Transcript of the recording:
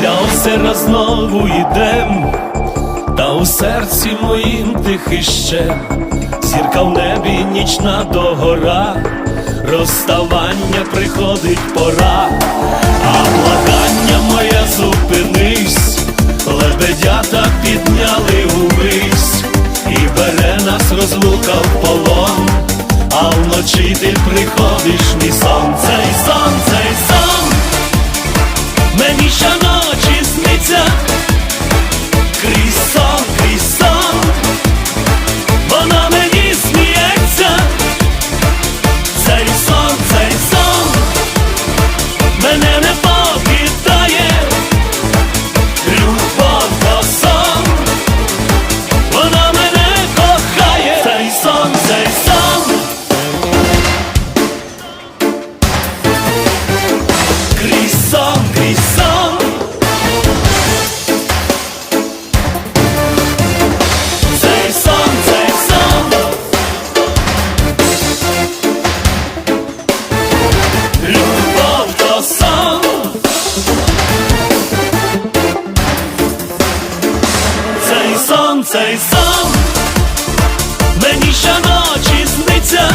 Біля озера знову йдем, та у серці моїм тихий зірка в небі нічна догора, розставання приходить пора, а благання моє зупинись, лебедята підняли увись, і бере нас розлука в полон, а вночі ти приходиш мій сон, цей сон, сам цей сон мені щоночі сниться.